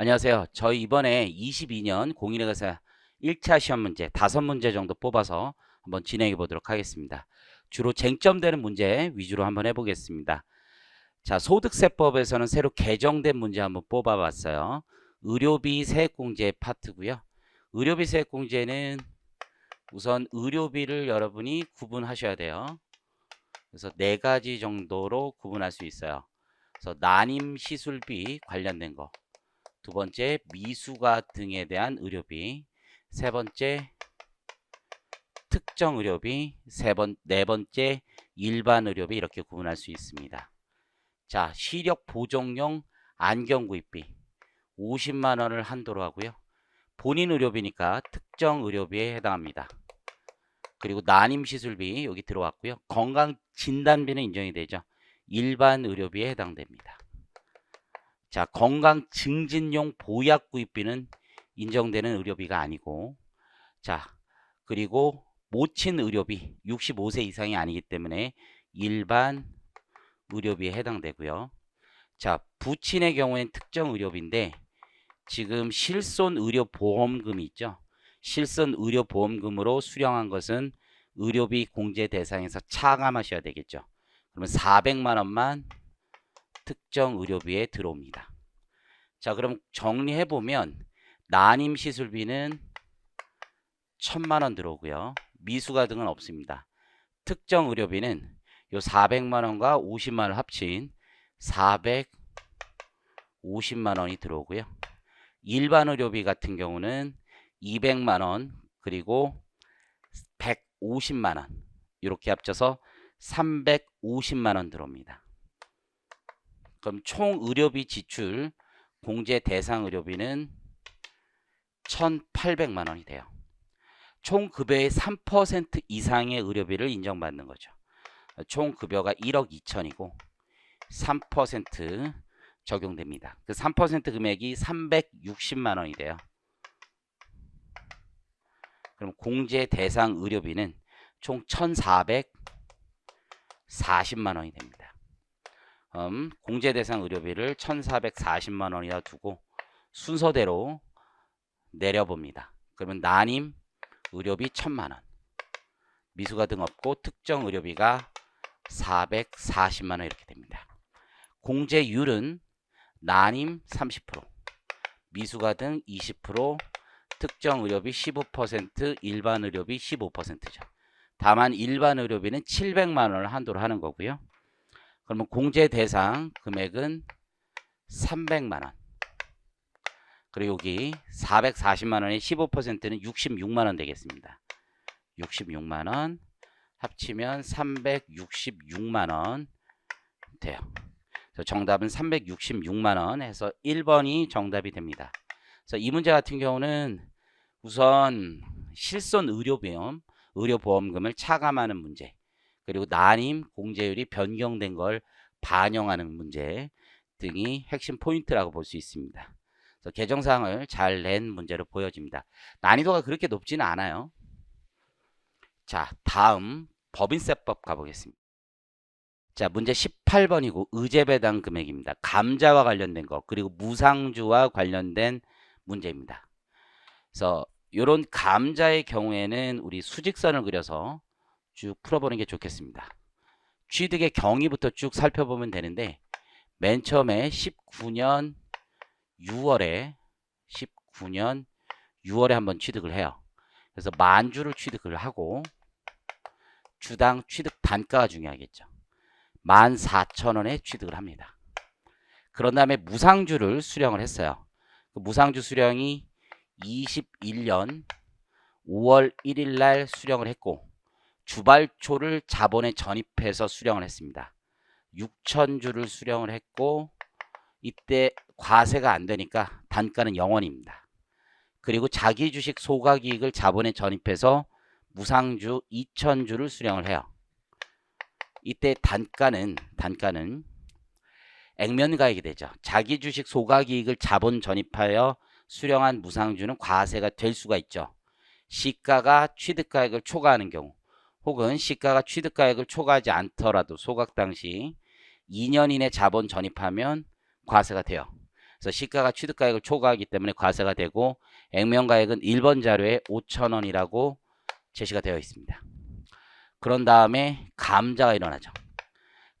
안녕하세요. 저희 이번에 22년 공인회계사 1차 시험 문제 5문제 정도 뽑아서 한번 진행해 보도록 하겠습니다. 주로 쟁점되는 문제 위주로 한번 해보겠습니다. 자, 소득세법에서는 새로 개정된 문제 한번 뽑아봤어요. 의료비 세액공제 파트고요. 의료비 세액공제는 우선 의료비를 여러분이 구분하셔야 돼요. 그래서 네 가지 정도로 구분할 수 있어요. 그래서 난임 시술비 관련된 거. 두 번째 미수가 등에 대한 의료비, 세 번째 특정 의료비, 세 번, 네 번째 일반 의료비 이렇게 구분할 수 있습니다. 자, 시력 보정용 안경 구입비 50만 원을 한도로 하고요. 본인 의료비니까 특정 의료비에 해당합니다. 그리고 난임 시술비 여기 들어왔고요. 건강 진단비는 인정이 되죠. 일반 의료비에 해당됩니다. 자, 건강 증진용 보약 구입비는 인정되는 의료비가 아니고 자, 그리고 모친 의료비 65세 이상이 아니기 때문에 일반 의료비에 해당되고요. 자, 부친의 경우에는 특정 의료비인데 지금 실손 의료 보험금이 있죠. 실손 의료 보험금으로 수령한 것은 의료비 공제 대상에서 차감하셔야 되겠죠. 그러면 400만 원만 특정 의료비에 들어옵니다. 자, 그럼 정리해 보면 난임 시술비는 1000만 원 들어오고요. 미수가 등은 없습니다. 특정 의료비는 요 400만 원과 50만 원 합친 450만 원이 들어오고요. 일반 의료비 같은 경우는 200만 원 그리고 150만 원 이렇게 합쳐서 350만 원 들어옵니다. 그럼 총 의료비 지출 공제 대상 의료비는 1,800만 원이 돼요. 총 급여의 3% 이상의 의료비를 인정받는 거죠. 총 급여가 1억 2천이고 3% 적용됩니다. 그 3% 금액이 360만 원이 돼요. 그럼 공제 대상 의료비는 총 1,440만 원이 됩니다. 음, 공제 대상 의료비를 1,440만 원이라 두고 순서대로 내려봅니다. 그러면 난임 의료비 1,000만 원, 미수가 등 없고 특정 의료비가 440만 원 이렇게 됩니다. 공제율은 난임 30%, 미수가 등 20%, 특정 의료비 15%, 일반 의료비 15%죠. 다만 일반 의료비는 700만 원을 한도로 하는 거고요. 그러면 공제 대상 금액은 300만 원. 그리고 여기 440만 원의 15%는 66만 원 되겠습니다. 66만 원 합치면 366만 원 돼요. 그래서 정답은 366만 원 해서 1번이 정답이 됩니다. 그래서 이 문제 같은 경우는 우선 실손 의료보험, 의료보험금을 차감하는 문제, 그리고 난임 공제율이 변경된 걸 반영하는 문제 등이 핵심 포인트라고 볼 수 있습니다. 그래서 개정사항을 잘 낸 문제로 보여집니다. 난이도가 그렇게 높지는 않아요. 자, 다음 법인세법 가보겠습니다. 자, 문제 18번이고 의제배당 금액입니다. 감자와 관련된 거 그리고 무상주와 관련된 문제입니다. 그래서 이런 감자의 경우에는 우리 수직선을 그려서 쭉 풀어보는 게 좋겠습니다. 취득의 경위부터 쭉 살펴보면 되는데 맨 처음에 19년 6월에 19년 6월에 한번 취득을 해요. 그래서 만 주를 취득을 하고 주당 취득 단가가 중요하겠죠. 14,000원에 취득을 합니다. 그런 다음에 무상주를 수령을 했어요. 그 무상주 수령이 21년 5월 1일 날 수령을 했고 주발초를 자본에 전입해서 수령을 했습니다. 6천 주를 수령을 했고 이때 과세가 안 되니까 단가는 0원입니다. 그리고 자기 주식 소각 이익을 자본에 전입해서 무상주 2천 주를 수령을 해요. 이때 단가는 단가는 액면 가액이 되죠. 자기 주식 소각 이익을 자본 전입하여 수령한 무상주는 과세가 될 수가 있죠. 시가가 취득가액을 초과하는 경우 혹은 시가가 취득가액을 초과하지 않더라도 소각 당시 2년 이내 자본 전입하면 과세가 돼요. 그래서 시가가 취득가액을 초과하기 때문에 과세가 되고 액면가액은 1번 자료에 5천원이라고 제시가 되어 있습니다. 그런 다음에 감자가 일어나죠.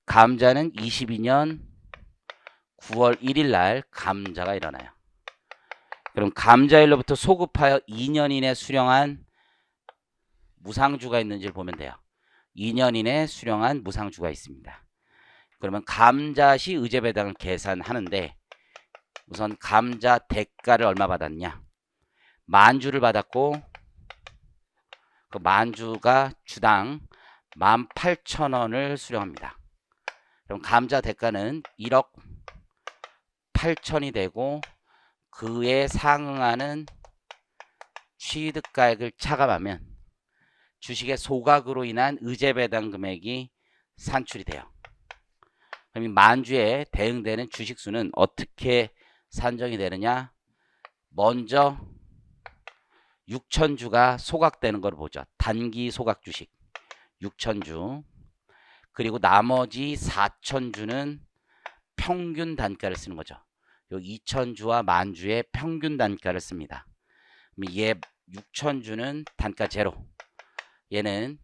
감자는 22년 9월 1일 날 감자가 일어나요. 그럼 감자일로부터 소급하여 2년 이내 수령한 무상주가 있는지를 보면 돼요. 2년 이내 수령한 무상주가 있습니다. 그러면 감자시 의제배당을 계산하는데 우선 감자 대가를 얼마 받았냐? 만주를 받았고 그 만주가 주당 18,000원을 수령합니다. 그럼 감자 대가는 1억 8천이 되고 그에 상응하는 취득가액을 차감하면 주식의 소각으로 인한 의제 배당 금액이 산출이 돼요. 그럼 이 만주에 대응되는 주식수는 어떻게 산정이 되느냐? 먼저 6천주가 소각되는 걸 보죠. 단기 소각 주식 6천주. 그리고 나머지 4천주는 평균 단가를 쓰는 거죠. 요 2천주와 만주의 평균 단가를 씁니다. 얘 6천주는 단가 제로. 얘는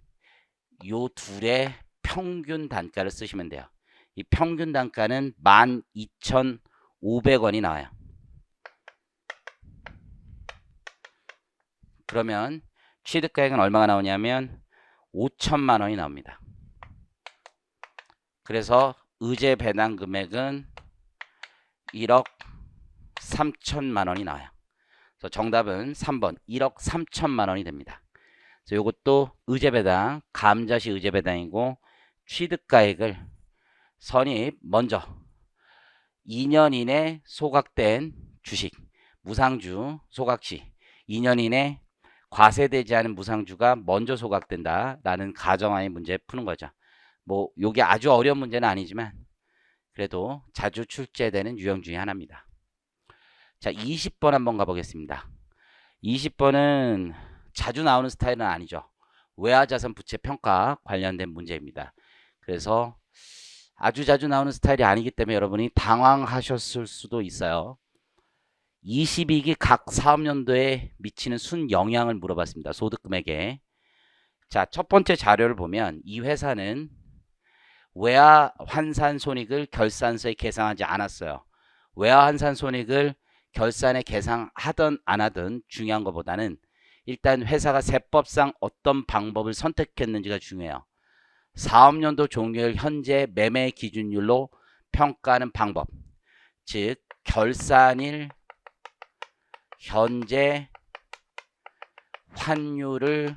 요 둘의 평균 단가를 쓰시면 돼요. 이 평균 단가는 12,500원이 나와요. 그러면 취득가액은 얼마가 나오냐면 5천만 원이 나옵니다. 그래서 의제 배당 금액은 1억 3천만 원이 나와요. 그래서 정답은 3번 1억 3천만 원이 됩니다. 그래서 이것도 의제 배당, 감자시 의제 배당이고 취득가액을 선입 먼저 2년 이내 소각된 주식 무상주 소각시 2년 이내 과세되지 않은 무상주가 먼저 소각된다라는 가정하에 문제 푸는 거죠. 뭐 요게 아주 어려운 문제는 아니지만 그래도 자주 출제되는 유형 중에 하나입니다. 자, 20번 한번 가보겠습니다. 20번은 자주 나오는 스타일은 아니죠. 외화자산 부채 평가 관련된 문제입니다. 그래서 아주 자주 나오는 스타일이 아니기 때문에 여러분이 당황하셨을 수도 있어요. 22기 각 사업연도에 미치는 순 영향을 물어봤습니다. 소득금액에. 자, 첫 번째 자료를 보면 이 회사는 외화 환산 손익을 결산서에 계산하지 않았어요. 외화 환산 손익을 결산에 계산하든 안 하든 중요한 것보다는 일단 회사가 세법상 어떤 방법을 선택했는지가 중요해요. 사업연도 종료일 현재 매매 기준율로 평가하는 방법. 즉 결산일 현재 환율을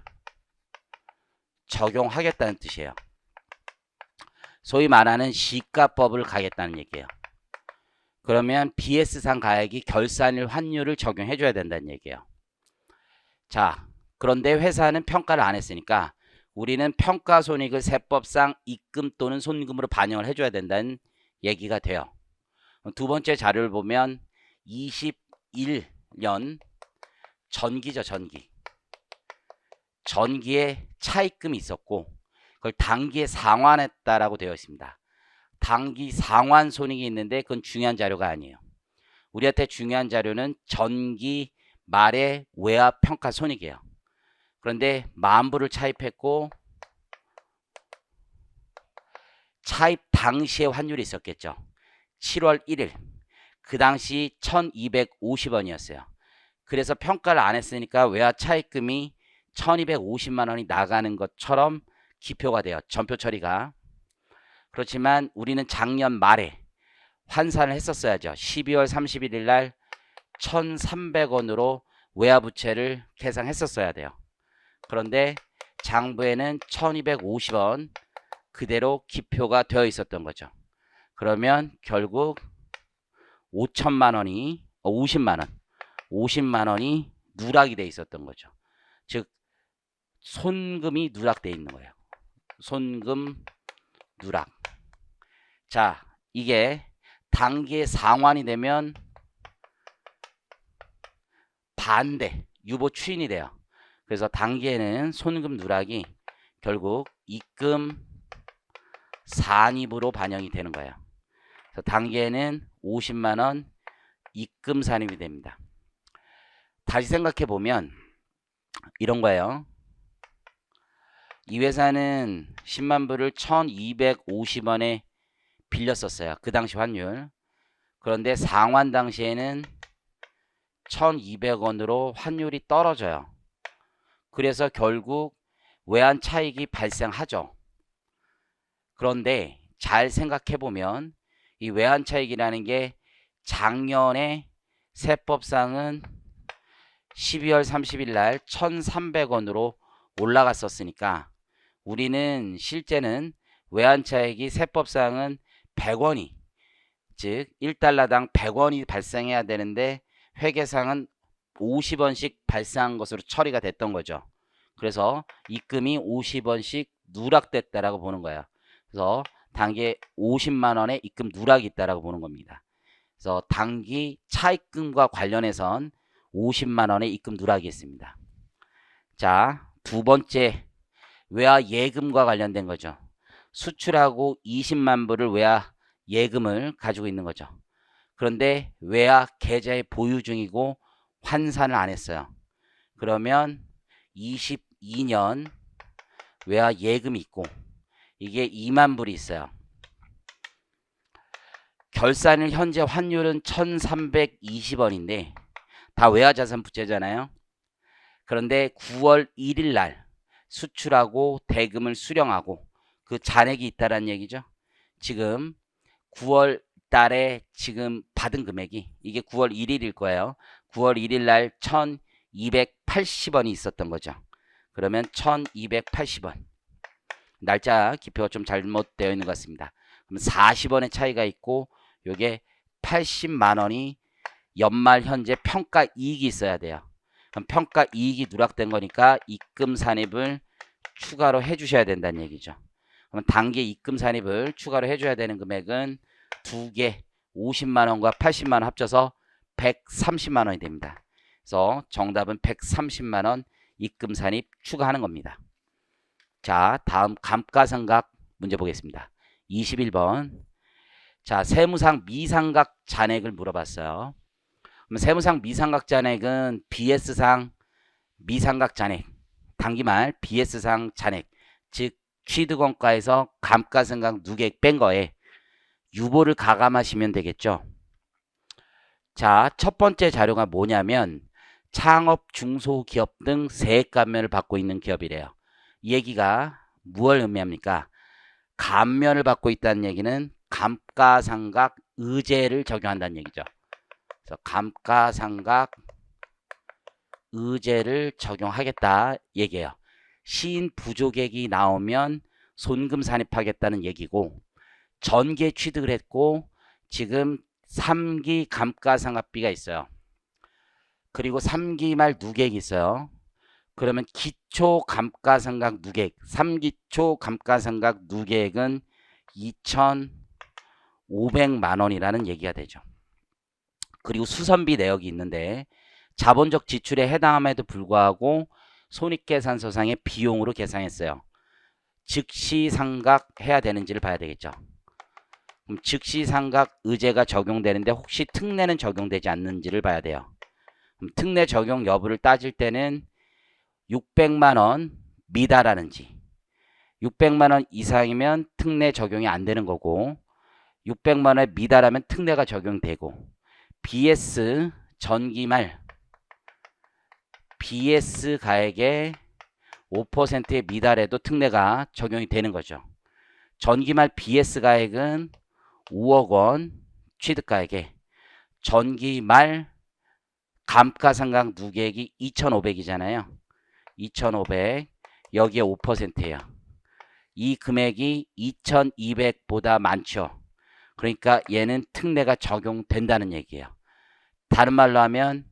적용하겠다는 뜻이에요. 소위 말하는 시가법을 가겠다는 얘기예요. 그러면 BS상 가액이 결산일 환율을 적용해 줘야 된다는 얘기예요. 자, 그런데 회사는 평가를 안 했으니까 우리는 평가 손익을 세법상 입금 또는 손금으로 반영을 해줘야 된다는 얘기가 돼요. 두 번째 자료를 보면 21년 전기죠, 전기. 전기에 차입금이 있었고 그걸 단기에 상환했다라고 되어 있습니다. 단기 상환 손익이 있는데 그건 중요한 자료가 아니에요. 우리한테 중요한 자료는 전기 말의 외화 평가 손익이에요. 그런데 만불을 차입했고 차입 당시에 환율이 있었겠죠. 7월 1일 그 당시 1250원이었어요. 그래서 평가를 안 했으니까 외화 차입금이 1250만 원이 나가는 것처럼 기표가 돼요. 전표 처리가. 그렇지만 우리는 작년 말에 환산을 했었어야죠. 12월 31일 날 1,300원으로 외화 부채를 계산했었어야 돼요. 그런데 장부에는 1250원 그대로 기표가 되어 있었던 거죠. 그러면 결국 5천만 원이 어, 50만 원 50만 원이 누락이 돼 있었던 거죠. 즉 손금이 누락돼 있는 거예요. 손금 누락. 자, 이게 단기의 상환이 되면 반대 유보 추인이 돼요. 그래서 단기에는 손금 누락이 결국 입금 산입으로 반영이 되는 거예요. 그래서 단기에는 50만 원 입금 산입이 됩니다. 다시 생각해 보면 이런 거예요. 이 회사는 10만 불을 1250원에 빌렸었어요. 그 당시 환율. 그런데 상환 당시에는 1200원으로 환율이 떨어져요. 그래서 결국 외환 차익이 발생하죠. 그런데 잘 생각해 보면 이 외환 차익이라는 게 작년에 세법상은 12월 30일 날 1,300원으로 올라갔었으니까 우리는 실제는 외환 차익이 세법상은 100원이 즉 1달러당 100원이 발생해야 되는데 회계상은 50원씩 발생한 것으로 처리가 됐던 거죠. 그래서 입금이 50원씩 누락됐다라고 보는 거예요. 그래서 단기 50만 원의 입금 누락이 있다라고 보는 겁니다. 그래서 단기 차입금과 관련해선 50만 원의 입금 누락이 있습니다. 자, 두 번째 외화 예금과 관련된 거죠. 수출하고 20만 불을 외화 예금을 가지고 있는 거죠. 그런데 외화 계좌에 보유 중이고 환산을 안 했어요. 그러면 22년 외화 예금이 있고 이게 2만 불이 있어요. 결산일 현재 환율은 1320원인데 다 외화 자산 부채잖아요. 그런데 9월 1일 날 수출하고 대금을 수령하고 그 잔액이 있다란 얘기죠. 지금 9월 달에 지금 받은 금액이 이게 9월 1일일 거예요. 9월 1일 날 1280원이 있었던 거죠. 그러면 1280원. 날짜 기표가 좀 잘못되어 있는 것 같습니다. 그럼 40원의 차이가 있고 요게 80만 원이 연말 현재 평가 이익이 있어야 돼요. 그럼 평가 이익이 누락된 거니까 입금 산입을 추가로 해 주셔야 된다는 얘기죠. 그럼 단기 입금 산입을 추가로 해 줘야 되는 금액은 두 개 50만 원과 80만 원 합쳐서 130만 원이 됩니다. 그래서 정답은 130만 원 입금 산입 추가하는 겁니다. 자, 다음 감가상각 문제 보겠습니다. 21번. 자, 세무상 미상각 잔액을 물어봤어요. 그럼 세무상 미상각 잔액은 BS상 미상각 잔액, 단기말 BS상 잔액, 즉 취득원가에서 감가상각 누계액 뺀 거에 유보를 가감하시면 되겠죠. 자, 첫 번째 자료가 뭐냐면 창업 중소기업 등 세액 감면을 받고 있는 기업이래요. 이 얘기가 무엇을 의미합니까? 감면을 받고 있다는 얘기는 감가상각 의제를 적용한다는 얘기죠. 그래서 감가상각 의제를 적용하겠다 얘기예요. 시인 부족액이 나오면 손금 산입하겠다는 얘기고 전개 취득을 했고 지금 3기 감가상각비가 있어요. 그리고 3기 말 누계액이 있어요. 그러면 기초 감가상각 누계액, 3기초 감가상각 누계액은 2,500만 원이라는 얘기가 되죠. 그리고 수선비 내역이 있는데 자본적 지출에 해당함에도 불구하고 손익계산서상의 비용으로 계산했어요. 즉시 상각해야 되는지를 봐야 되겠죠. 그럼 즉시 상각 의제가 적용되는데 혹시 특례는 적용되지 않는지를 봐야 돼요. 그럼 특례 적용 여부를 따질 때는 600만 원 미달하는지 600만 원 이상이면 특례 적용이 안 되는 거고 600만 원에 미달하면 특례가 적용되고 BS 전기말 BS 가액의 5%의 미달에도 특례가 적용이 되는 거죠. 전기말 BS 가액은 5억 원 취득가액에 전기 말 감가상각 누계액이 2,500이잖아요. 2,500 여기에 5%예요. 이 금액이 2,200보다 많죠. 그러니까 얘는 특례가 적용된다는 얘기예요. 다른 말로 하면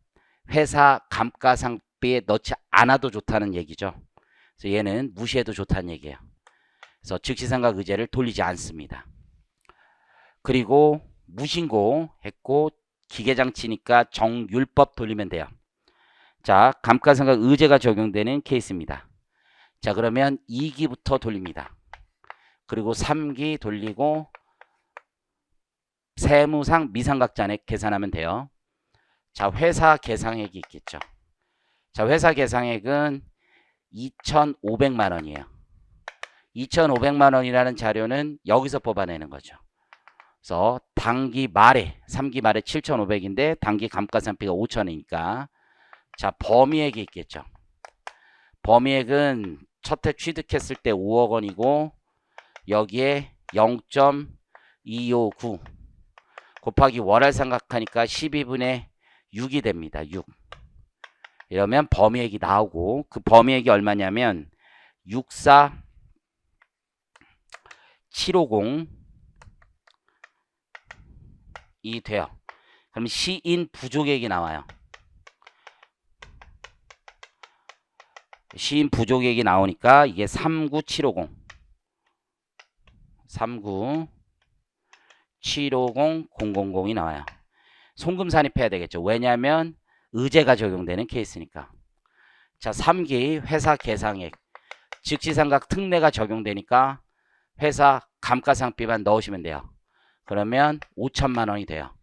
회사 감가상비에 넣지 않아도 좋다는 얘기죠. 그래서 얘는 무시해도 좋다는 얘기예요. 그래서 즉시상각 의제를 돌리지 않습니다. 그리고 무신고 했고 기계장치니까 정율법 돌리면 돼요. 자, 감가상각 의제가 적용되는 케이스입니다. 자, 그러면 2기부터 돌립니다. 그리고 3기 돌리고 세무상 미상각 잔액 계산하면 돼요. 자, 회사 계상액이 있겠죠. 자, 회사 계상액은 2,500만 원이에요. 2,500만 원이라는 자료는 여기서 뽑아내는 거죠. 그래서 당기 말에 3기 말에 7,500인데 당기 감가상비가 5,000이니까 자, 범위액이 있겠죠. 범위액은 첫 해 취득했을 때 5억 원이고 여기에 0.259 곱하기 월할 생각하니까 12분의 6이 됩니다. 6. 이러면 범위액이 나오고 그 범위액이 얼마냐면 64 750 이 돼요. 그럼 시인 부족액이 나와요. 시인 부족액이 나오니까 이게 39750 39 750 000이 나와요. 송금 산입해야 되겠죠. 왜냐하면 의제가 적용되는 케이스니까. 자, 3기 회사 계상액 즉시상각 특례가 적용되니까 회사 감가상비만 넣으시면 돼요. 그러면 5천만 원이 돼요.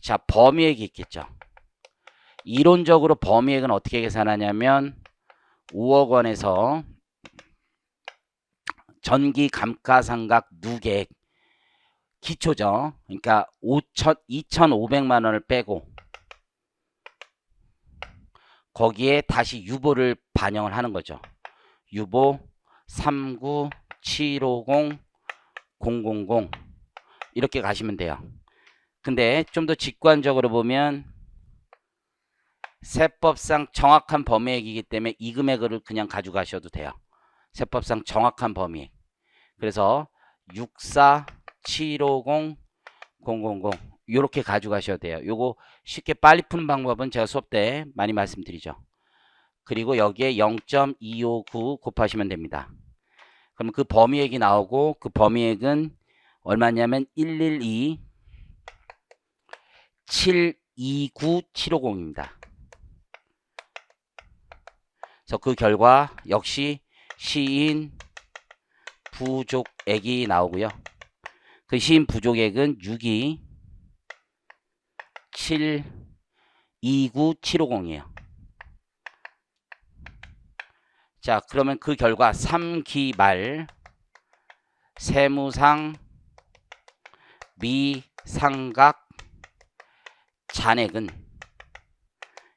자, 범위액이 있겠죠. 이론적으로 범위액은 어떻게 계산하냐면 5억 원에서 전기 감가상각 누계액 기초죠. 그러니까 5천 2,500만 원을 빼고 거기에 다시 유보를 반영을 하는 거죠. 유보 39750 000 이렇게 가시면 돼요. 근데 좀 더 직관적으로 보면 세법상 정확한 범위액이기 때문에 이 금액을 그냥 가져가셔도 돼요. 세법상 정확한 범위액. 그래서 64 750 000 이렇게 가져가셔야 돼요. 요거 쉽게 빨리 푸는 방법은 제가 수업 때 많이 말씀드리죠. 그리고 여기에 0.259 곱하시면 됩니다. 그럼 그 범위액이 나오고 그 범위액은 얼마냐면 112 729750입니다. 그래서 그 결과 역시 시인 부족액이 나오고요. 그 시인 부족액은 62 7 29750이에요. 자, 그러면 그 결과 3기 말 세무상 미상각 잔액은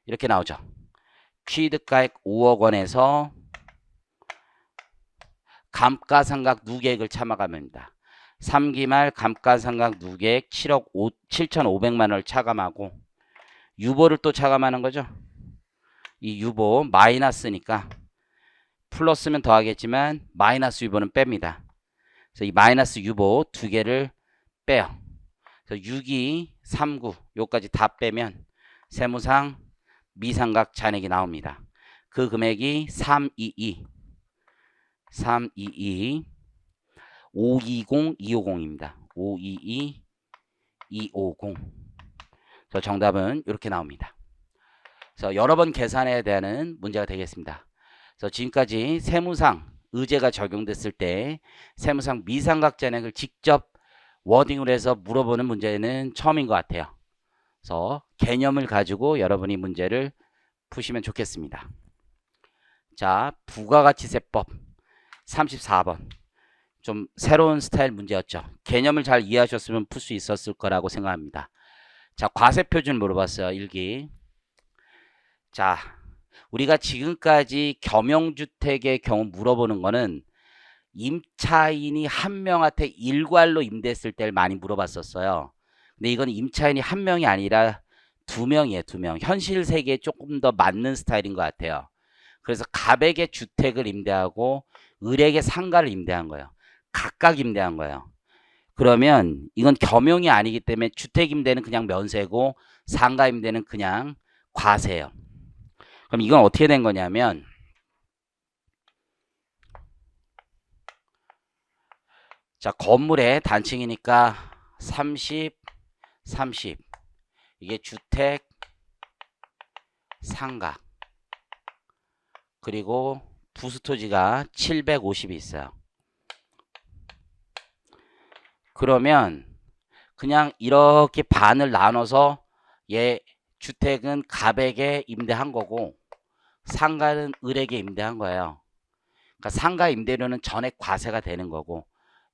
이렇게 나오죠. 취득가액 5억 원에서 감가상각 누계액을 참아갑니다. 3기 말 감가상각 누계액 7억 5, 7,500만 원을 차감하고 유보를 또 차감하는 거죠. 이 유보 마이너스니까 플러스면 더하겠지만 마이너스 유보는 뺍니다. 그래서 이 마이너스 유보 두 개를 빼요. 그래서 6이 39 요까지 다 빼면 세무상 미상각 잔액이 나옵니다. 그 금액이 322 322 520 250입니다. 522 250 그래서 정답은 이렇게 나옵니다. 그래서 여러 번 계산해야 되는 문제가 되겠습니다. 그래서 지금까지 세무상 의제가 적용됐을 때 세무상 미상각 잔액을 직접 워딩을 해서 물어보는 문제는 처음인 것 같아요. 그래서 개념을 가지고 여러분이 문제를 푸시면 좋겠습니다. 자, 부가가치세법 34번. 좀 새로운 스타일 문제였죠. 개념을 잘 이해하셨으면 풀 수 있었을 거라고 생각합니다. 자, 과세표준 물어봤어요. 일기. 자, 우리가 지금까지 겸용주택의 경우 물어보는 거는 임차인이 한 명한테 일괄로 임대했을 때를 많이 물어봤었어요. 근데 이건 임차인이 한 명이 아니라 두 명이에요, 두 명. 현실 세계에 조금 더 맞는 스타일인 것 같아요. 그래서 갑에게 주택을 임대하고 을에게 상가를 임대한 거예요. 각각 임대한 거예요. 그러면 이건 겸용이 아니기 때문에 주택 임대는 그냥 면세고 상가 임대는 그냥 과세예요. 그럼 이건 어떻게 된 거냐면 자 건물의 단층이니까 30, 30 이게 주택, 상가 그리고 부스토지가 750이 있어요. 그러면 그냥 이렇게 반을 나눠서 얘 주택은 갑에게 임대한 거고 상가는 을에게 임대한 거예요. 그러니까 상가 임대료는 전액 과세가 되는 거고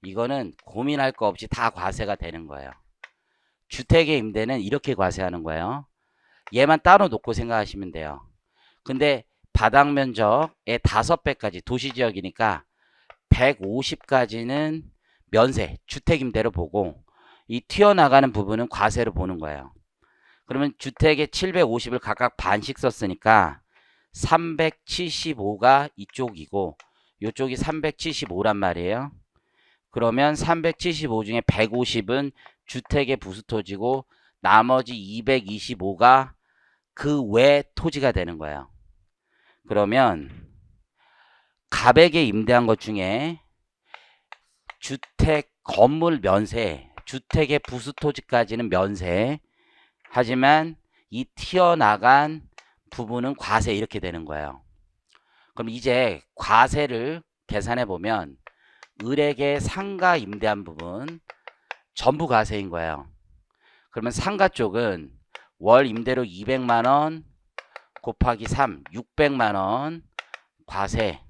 이거는 고민할 거 없이 다 과세가 되는 거예요. 주택의 임대는 이렇게 과세하는 거예요. 얘만 따로 놓고 생각하시면 돼요. 근데 바닥 면적의 다섯 배까지 도시 지역이니까 150까지는 면세, 주택 임대로 보고 이 튀어나가는 부분은 과세로 보는 거예요. 그러면 주택에 750을 각각 반씩 썼으니까 375가 이쪽이고 이쪽이 375란 말이에요. 그러면 375 중에 150은 주택의 부수토지고 나머지 225가 그 외 토지가 되는 거예요. 그러면 갑에게 임대한 것 중에 주택 건물 면세, 주택의 부수토지까지는 면세. 하지만 이 튀어나간 부분은 과세 이렇게 되는 거예요. 그럼 이제 과세를 계산해 보면 을에게 상가 임대한 부분 전부 과세인 거예요. 그러면 상가 쪽은 월 임대료 200만 원 곱하기 3, 600만 원 과세.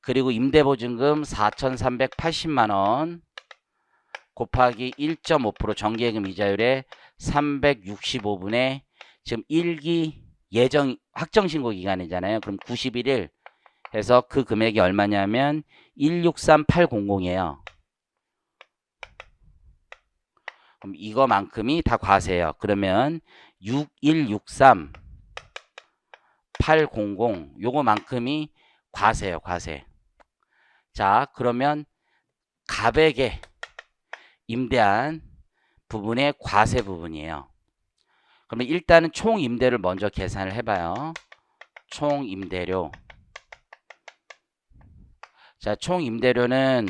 그리고 임대보증금 4,380만 원 곱하기 1.5% 정기예금 이자율에 365분의 지금 1기 예정 확정 신고 기간이잖아요. 그럼 91일 해서 그 금액이 얼마냐면 163800이에요. 그럼 이거만큼이 다 과세예요. 그러면 6163 800 요거만큼이 과세예요. 과세. 자, 그러면 갑에게 임대한 부분의 과세 부분이에요. 그러면 일단은 총 임대를 먼저 계산을 해봐요. 총 임대료. 자, 총 임대료는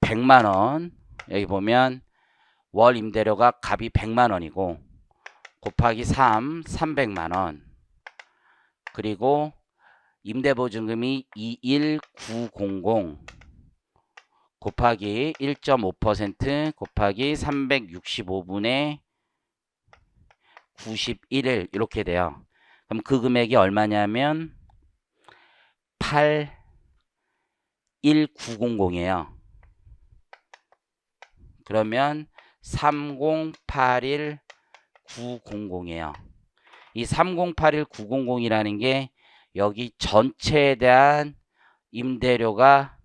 100만 원. 여기 보면 월 임대료가 값이 100만 원이고 곱하기 3, 300만 원. 그리고 임대보증금이 21900 곱하기 1.5% 곱하기 365분의 91일 이렇게 돼요. 그럼 그 금액이 얼마냐면 81900이에요. 그러면 3081900이에요. 이 3081900이라는 게 여기 전체에 대한 임대료가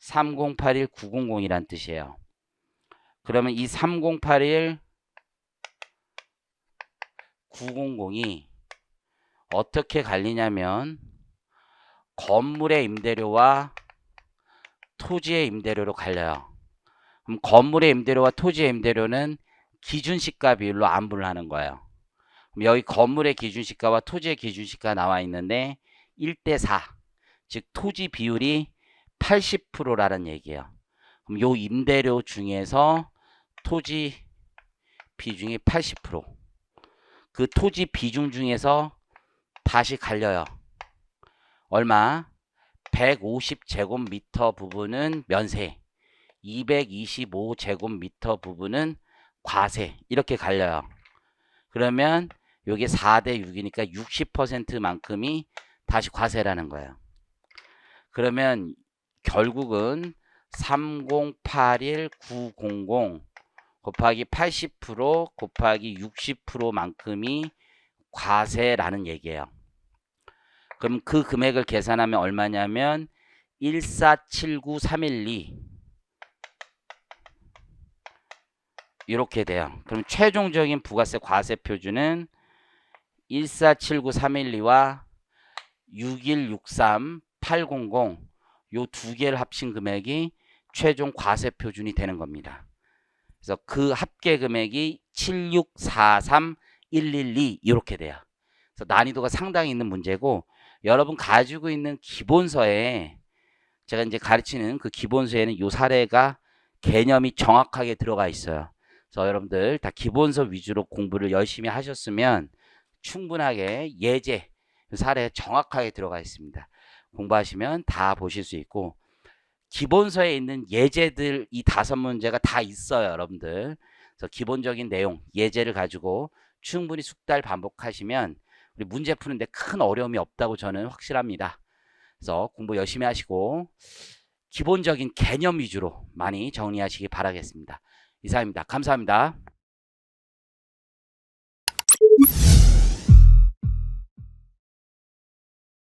3081900이란 뜻이에요. 그러면 이 3081 900이 어떻게 갈리냐면 건물의 임대료와 토지의 임대료로 갈려요. 그럼 건물의 임대료와 토지의 임대료는 기준시가 비율로 안분을 하는 거예요. 그럼 여기 건물의 기준시가와 토지의 기준시가 나와 있는데 1대 4. 즉 토지 비율이 80%라는 얘기예요. 그럼 요 임대료 중에서 토지 비중이 80%. 그 토지 비중 중에서 다시 갈려요. 얼마? 150제곱미터 부분은 면세, 225제곱미터 부분은 과세 이렇게 갈려요. 그러면 요게 4대 6이니까 60%만큼이 다시 과세라는 거예요. 그러면 결국은 3081900 곱하기 80% 곱하기 60%만큼이 과세라는 얘기예요. 그럼 그 금액을 계산하면 얼마냐면 1479312 이렇게 돼요. 그럼 최종적인 부가세 과세 표준은 1479312와 6163800 요 두 개를 합친 금액이 최종 과세 표준이 되는 겁니다. 그래서 그 합계 금액이 7643112 이렇게 돼요. 그래서 난이도가 상당히 있는 문제고 여러분 가지고 있는 기본서에 제가 이제 가르치는 그 기본서에는 요 사례가 개념이 정확하게 들어가 있어요. 그래서 여러분들 다 기본서 위주로 공부를 열심히 하셨으면 충분하게 예제 사례 정확하게 들어가 있습니다. 공부하시면 다 보실 수 있고 기본서에 있는 예제들 이 다섯 문제가 다 있어요, 여러분들. 그래서 기본적인 내용 예제를 가지고 충분히 숙달 반복하시면 우리 문제 푸는데 큰 어려움이 없다고 저는 확실합니다. 그래서 공부 열심히 하시고 기본적인 개념 위주로 많이 정리하시기 바라겠습니다. 이상입니다. 감사합니다.